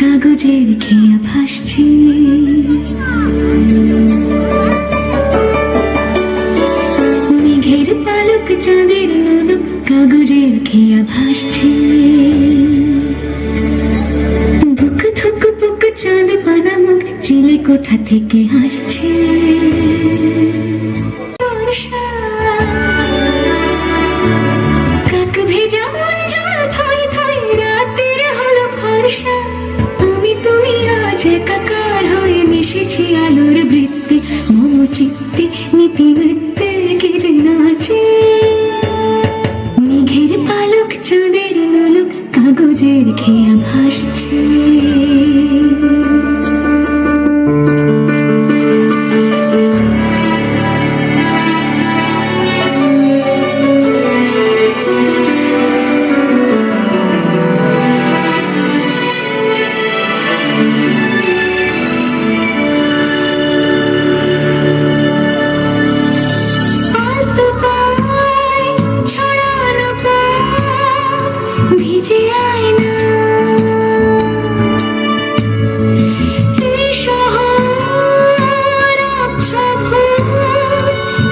কাগজের খেয়া ভাসছি। মেঘের পালক চাঁদের নদক কাগজের খেয়া ভাসছি। বুক থুক বুক চাঁদ পানা মুখ চিলে কোঠা থেকে হাসছে। বর্ষা চিত্তে নীতি বৃত্তে ঘিরে নাচে। মেঘের পালক চাঁদের নলক কাগজের খেয়া ভাসছে।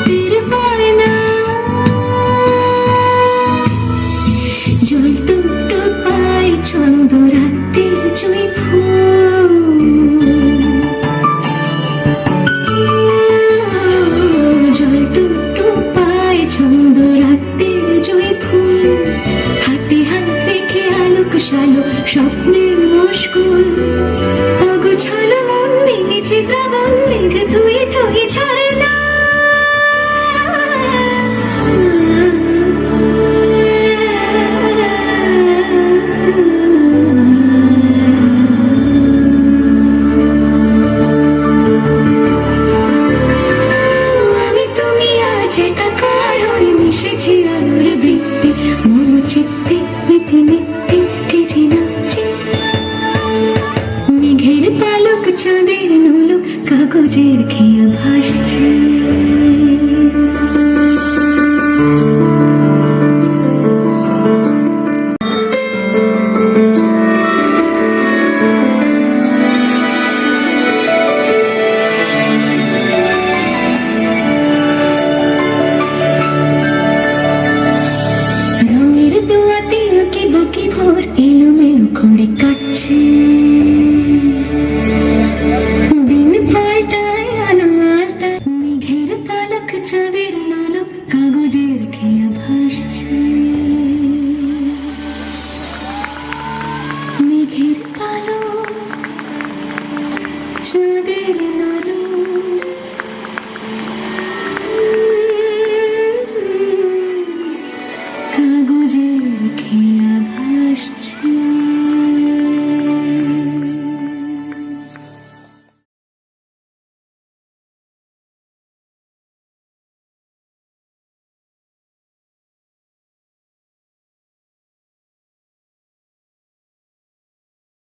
টের পায় না। রাতের জুঁই ফুল স্বপ্নের কাগজের খেয়া ভাসছে